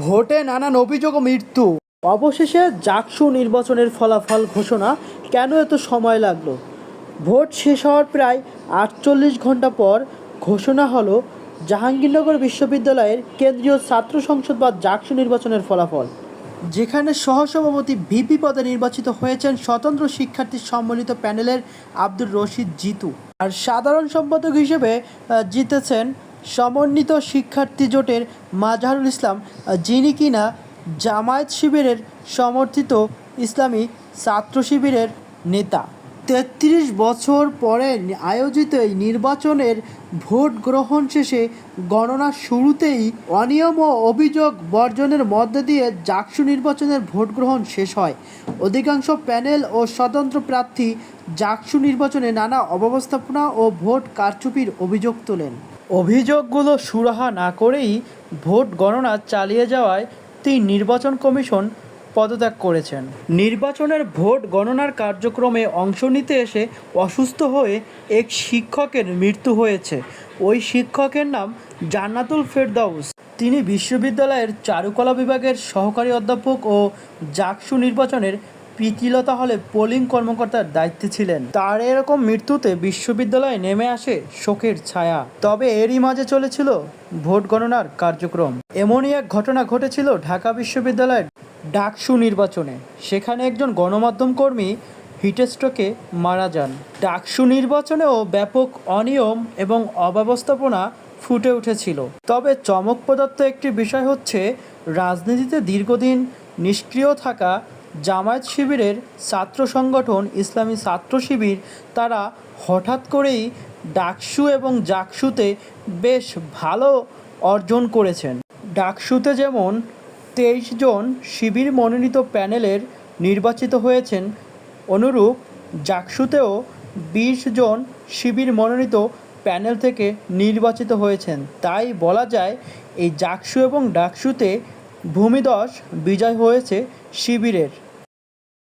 ভোটে নানান অভিযোগ ও মৃত্যু। অবশেষে জাকসু নির্বাচনের ফলাফল ঘোষণা কেন এত সময় লাগল? ভোট শেষ হওয়ার প্রায় আটচল্লিশ ঘণ্টা পর ঘোষণা হলো জাহাঙ্গীরনগর বিশ্ববিদ্যালয়ের কেন্দ্রীয় ছাত্র সংসদ বা জাকসু নির্বাচনের ফলাফল। যেখানে সহসভাপতি ভিপি পদে নির্বাচিত হয়েছেন স্বতন্ত্র শিক্ষার্থী সম্মিলিত প্যানেলের আব্দুর রশিদ জিতু। আর সাধারণ সম্পাদক হিসেবে জিতেছেন সমন্বিত শিক্ষার্থী জোটের মাজহারুল ইসলাম, যিনি কিনা জামায়াত শিবিরের সমর্থিত ইসলামী ছাত্র শিবিরের নেতা। তেত্রিশ বছর পরে আয়োজিত এই নির্বাচনের ভোট গ্রহণ শেষে গণনার শুরুতেই অনিয়ম ও অভিযোগ বর্জনের মধ্য দিয়ে জাকসু নির্বাচনের ভোট গ্রহণ শেষ হয়। অধিকাংশ প্যানেল ও স্বতন্ত্র প্রার্থী জাকসু নির্বাচনে নানা অব্যবস্থাপনা ও ভোট কারচুপির অভিযোগ তোলেন। অভিযোগগুলো সুরাহা না করেই ভোট গণনা চালিয়ে যাওয়ায় তিন নির্বাচন কমিশন পদত্যাগ করেছেন। নির্বাচনের ভোট গণনার কার্যক্রমে অংশ নিতে এসে অসুস্থ হয়ে এক শিক্ষকের মৃত্যু হয়েছে। ওই শিক্ষকের নাম জান্নাতুল ফেরদাউস। তিনি বিশ্ববিদ্যালয়ের চারুকলা বিভাগের সহকারী অধ্যাপক ও জাকসু নির্বাচনের প্রীতিলতা হলে পোলিং কর্মকর্তার দায়িত্বে ছিলেন। তার এরকম মৃত্যুতে বিশ্ববিদ্যালয়ে নেমে আসে শোকের ছায়া। তবে এরই মাঝে চলেছিল ভোট গণনার কার্যক্রম। এমনই এক ঘটনা ঘটেছিল ঢাকা বিশ্ববিদ্যালয়ের ডাকসু নির্বাচনে। সেখানে একজন গণমাধ্যম কর্মী হিটস্ট্রোকে মারা যান। ডাকসু নির্বাচনেও ব্যাপক অনিয়ম এবং অব্যবস্থাপনা ফুটে উঠেছিল। তবে চমক পদার্থ একটি বিষয় হচ্ছে, রাজনীতিতে দীর্ঘদিন নিষ্ক্রিয় থাকা জামায়াত শিবিরের ছাত্র সংগঠন ইসলামী ছাত্র শিবির তারা হঠাৎ করেই ডাকসু এবং জাকসুতে বেশ ভালো অর্জন করেছেন। ডাকসুতে যেমন তেইশ জন শিবির মনোনীত প্যানেলের নির্বাচিত হয়েছেন, অনুরূপ জাকসুতেও বিশ জন শিবির মনোনীত প্যানেল থেকে নির্বাচিত হয়েছেন। তাই বলা যায়, এই জাকসু এবং ডাকসুতে ভূমিদশ বিজয় হয়েছে শিবিরের।